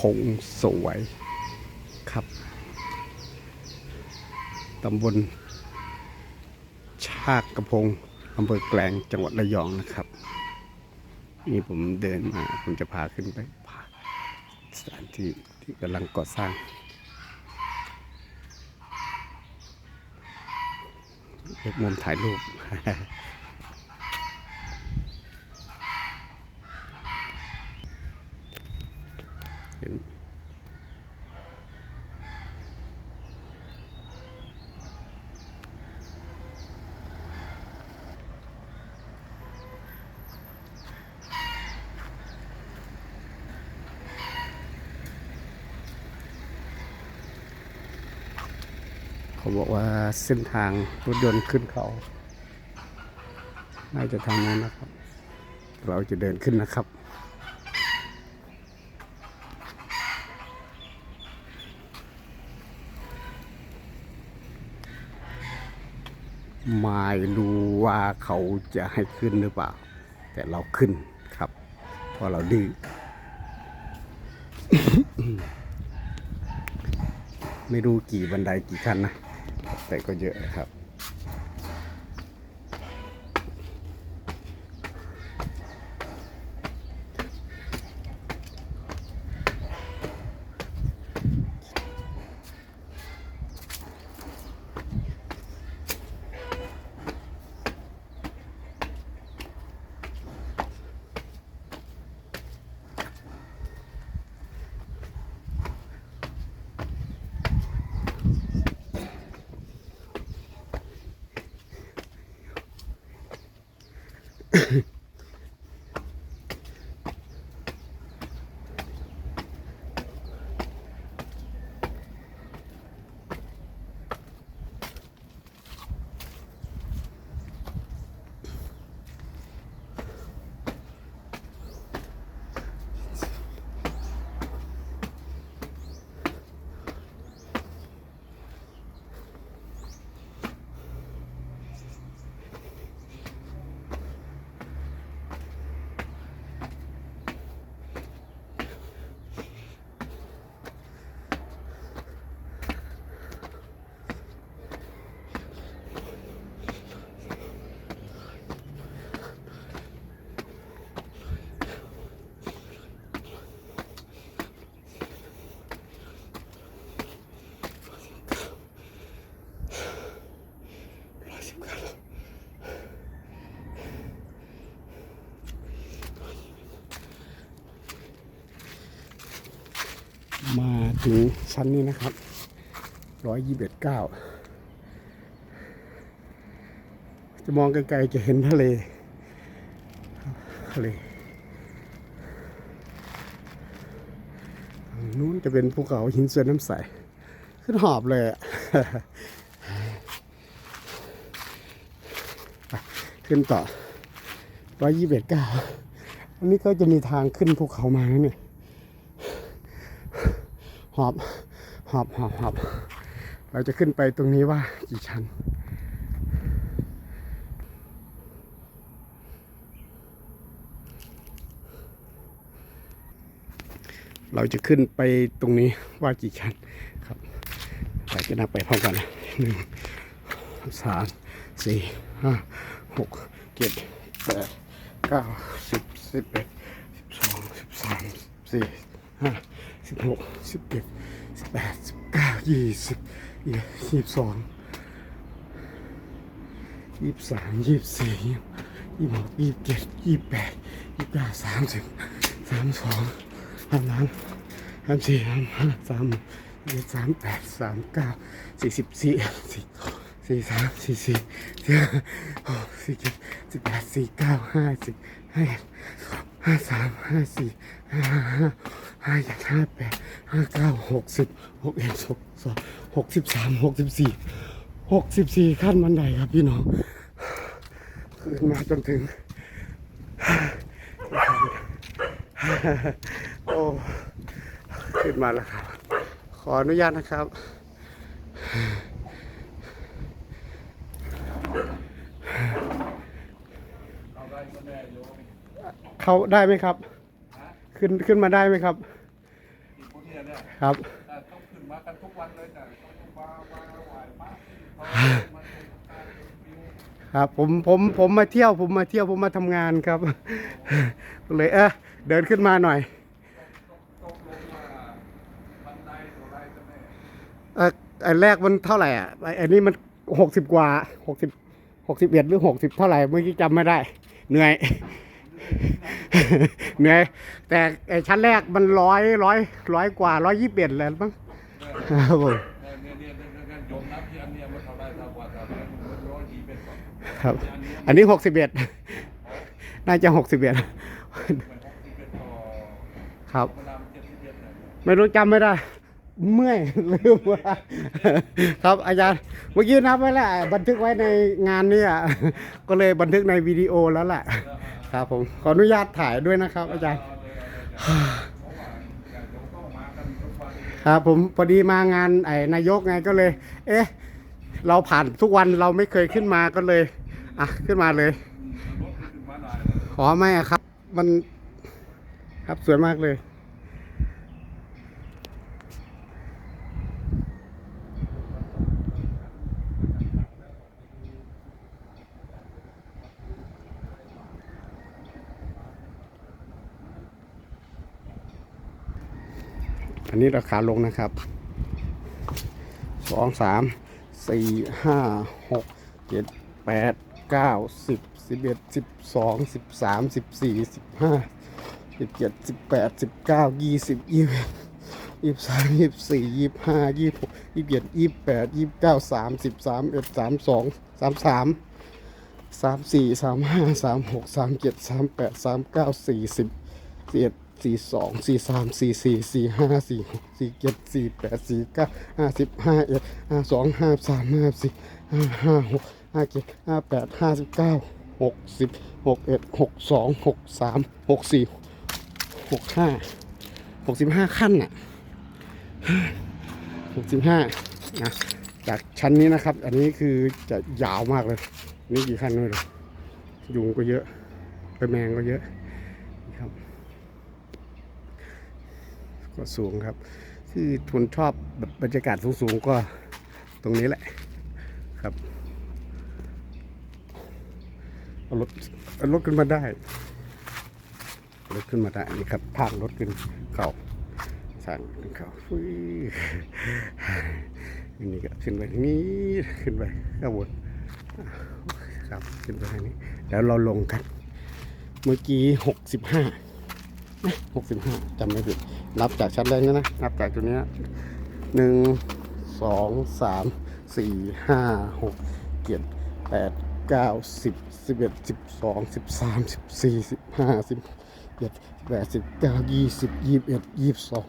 พงสวยครับตำบลชากกระพงอำเภอแกลงจังหวัดระยองนะครับ นี่ผมเดินมาผมจะพาขึ้นไปพาสถานที่ที่กำลังก่อสร้าง เก็บมุมถ่ายรูป เห็นเขาบอกว่าเส้นทางรถยนต์ขึ้นเขา น่าจะทางนั้นนะครับ เราจะเดินขึ้นนะครับ ไม่รู้ว่าเขาจะให้ขึ้นหรือเปล่า แต่เราขึ้นครับ เพราะเราดื้อไม่รู้กี่บันไดกี่ขั้นนะ แต่ก็เยอะนะครับ มา ถึงชั้นนี้นะครับร้อยยี่สิบเก้าจะมองไกลๆจะเห็นทะเลทะเลนู้นจะเป็นภูเขาหินเสือน้ำใส ขึ้นหอบเลยอะขึ้นต่อร้อยยี่สิบเก้าอันนี้ก็จะมีทางขึ้นภูเขามาเนี่ย หอบหอบหอบหอบเราจะขึ้นไปตรงนี้ว่ากี่ชั้น เราจะขึ้นไปตรงนี้ว่ากี่ชั้นครับเราจะนับไปพร้อมกันนะหนึ่งสามสี่ห้าหกเจ็ดแปดเก้าสิบสิบเอ็ดสิบสองสิบสามสิบสี่ห้า สิบหกสิบเจ็ดสิบแปดสิบเก้ายี่สิบยี่สิบสองยี่สิบสามยี่สิบสี่ยี่สิบหกยี่สิบเจ็ดยี่สิบแปดยี่สิบเก้าสามสิบสามสองสามสามสามสี่สามห้าสามหกเจ็ดสามแปดสามเก้าสี่สิบสี่สี่สี่สามสี่สี่สี่หกสี่เจ็ดสิบแปดสี่เก้าห้าสิบห้าเอ็ด ห้าสามห้าสี่ห้าห้าห้าเจ็ดห้าแปดห้าเก้าหกสิบหกเอ็ดหกสองหกสิบสามหกสิบสี่หกสิบสี่ขั้นบันไดครับพี่น้องขึ้นมาจนถึงโอ้ขึ้นมาแล้วครับ ขออนุญาตนะครับ เข้าได้ไหมครับ ขึ้นขึ้นมาได้ไหมครับเนี่ยเนี่ยครับ แต่ต้องขึ้นมากันทุกวันเลยแต่ต้องมามาไหวพระเขามาเป็นการวิว ครับ ผมผมผมมาเที่ยว ผมมาเที่ยวผมมาทำงานครับก็เลยเออเดินขึ้นมาหน่อยตกลงมาบันไดตัวไรกันแน่เออไอันแรกมันเท่าไหร่อะไอ้อันนี้มันหกสิบกว่าหกสิบหกสิบเอ็ดหรือหกสิบเท่าไหร่เมื่อกี้จำไม่ได้ เหนื่อย เหนื่อยแต่ไอ้ชั้นแรกมันร้อยร้อยร้อยกว่าร้อยยี่สิบเอ็ดแล้วมั้งครับผมเนี่ยเนี่ยเนี่ยเนี่ยเนี่ยโยมนับที่อันนี้ยมันเท่าไรเท่ากว่าเท่าไรมันร้อยยี่สิบเอ็ดกว่าครับ อันนี้หกสิบเอ็ดน่าจะหกสิบเอ็ดครับ ไม่รู้จำไม่ได้ เมื่อยลืมว่าครับอาจารย์เมื่อกี้นับไว้แล้วบันทึกไว้ในงานนี้อะก็เลยบันทึกในวิดีโอแล้วแหละ ครับผมขออนุญาตถ่ายด้วยนะครับ อาจารย์ ครับผมพอดีมางานไอ้นายกไงก็เลย เอ๊ะ เราผ่านทุกวันเราไม่เคยขึ้นมาก็เลย อะ ขึ้นมาเลย ขอได้ขอไม่อะครับ มันครับสวยมากเลย นี้ราคาลงนะครับสองสามสี่ห้าหกเจ็ดแปดเก้าสิบสิบเอ็ดสิบสองสิบสามสิบสี่สิบห้าสิบเจ็ดสิบแปดสิบเก้ายี่สิบยี่สิบยี่สามยี่สิบสี่ยี่สิบห้ายี่สิบหกยี่สิบเจ็ดยี่สิบแปดยี่สิบเก้าสามสิบสามเอ็ดสามสองสามสามสามสี่สามห้าสามหกสามเจ็ดสามแปดสามเก้าสี่สิบสี่เอ็ด สี่สองสี่สามสี่สี่สี่ห้าสี่หกสี่เจ็ดสี่แปดสี่เก้าห้าสิบห้าเอ็ดห้าสองห้าสามห้าสี่ห้าห้าหกห้าเจ็ดห้าแปดห้าสิบเก้าหกสิบหกเอ็ดหกสองหกสามหกสี่หกห้าหกสิบห้าขั้นน่ะหกสิบห้านะจากชั้นนี้นะครับ อันนี้คือจะยาวมากเลย นี่กี่ขั้นไม่รู้ยุงก็เยอะไปแมงก็เยอะนะครับ ก็สูงครับคือทุนชอบแบบบรรยากาศสูงๆก็ตรงนี้แหละครับเอารถเอารถขึ้นมาได้รถขึ้นมาได้นี่ครับทางรถขึ้นเขาทางขึ้นเขาฟุ้ยอันนี้ก็ขึ้นไปทางนี้ขึ้นไปข้างบนครับขึ้นไปทางนี้แล้วเราลงกัน เมื่อกี้หกสิบห้าหกสิบห้าจำไม่ผิด นับจากชั้นแรกนะนะนับจากตัวนี้หนึ่งสองสามสี่ห้าหกเจ็ดแปดเก้าสิบสิบเอ็ดสิบสองสิบสามสิบสี่สิบห้าสิบเจ็ดแปดสิบเก้ายี่สิบยี่สิบเอ็ดยี่สิบสอง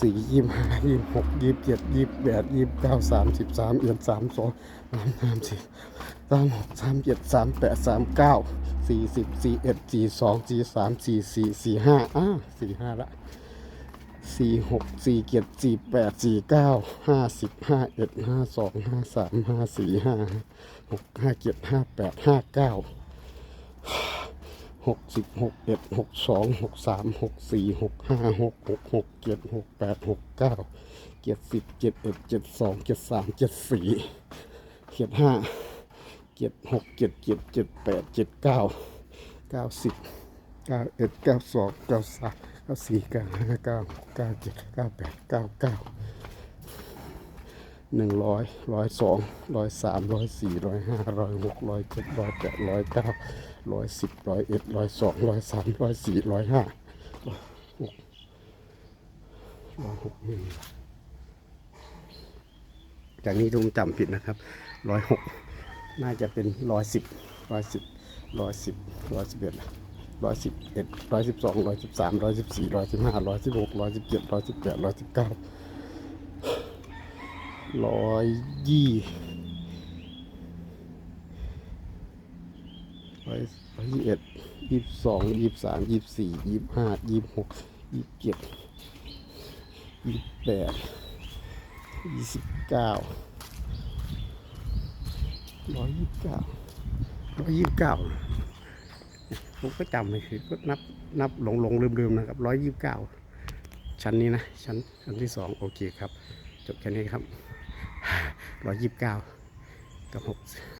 สี่ยี่สิบห้ายี่สิบหกยี่สิบเจ็ดยี่สิบแปดยี่สิบเก้าสามสิบสามเอ็ดสามสองสามสามสี่สามหกสามเจ็ดสามแปดสามเก้าสี่สิบสี่เอ็ดสี่สองสี่สามสี่สี่สี่ห้าอ่าสี่ห้าละ สี่หกสี่เจ็ดสี่แปดสี่เก้าห้าสิบห้าเอ็ดห้าสองห้าสามห้าสี่ห้าหกห้าเจ็ดห้าแปดห้าเก้าหกสิบหกเอ็ดหกสองหกสามหกสี่หกห้าหกหกหกเจ็ดหกแปดหกเก้าเจ็ดสิบเจ็ดเอ็ดเจ็ดสองเจ็ดสามเจ็ดสี่เจ็ดห้าเจ็ดหกเจ็ดเจ็ดเจ็ดแปดเจ็ดเก้าเก้าสิบเก้าเอ็ดเก้าสองเก้าสาม ก้าสี่เก้าห้าเก้าเก้าเจ็ดเก้าแปดเก้าเก้าหนึ่งร้อยร้อยสองร้อยสามร้อยสี่ร้อยห้าร้อยหกร้อยเจ็ดร้อยแปดร้อยเก้าร้อยสิบร้อยเอ็ดร้อยสองร้อยสามร้อยสี่ร้อยห้าร้อยหกร้อยหกหนึ่งจากนี้ทุมจำผิดนะครับร้อยหกน่าจะเป็นร้อยสิบร้อยสิบร้อยสิบร้อยสิบเอ็ด ร้อยสิบเอ็ดร้อยสิบสองร้อยสิบสามร้อยสิบสี่ร้อยสิบห้าร้อยสิบหกร้อยสิบเจ็ดร้อยสิบแปดร้อยสิบเก้าร้อยยี่ร้อยร้อยยี่สิบเอ็ดยี่สิบสองยี่สิบสามยี่สิบสี่ยี่สิบห้ายี่สิบหกยี่สิบเจ็ดยี่สิบแปดยี่สิบเก้าร้อยยี่สิบเก้าร้อยยี่สิบเก้า ผมก็จำไม่คือก็นับนับหลงหลงลืมลืมนะครับร้อยยี่สิบเก้าชั้นนี้นะชั้นชั้นที่สองโอเคครับ จบแค่นี้ครับร้อยยี่สิบเก้ากับหก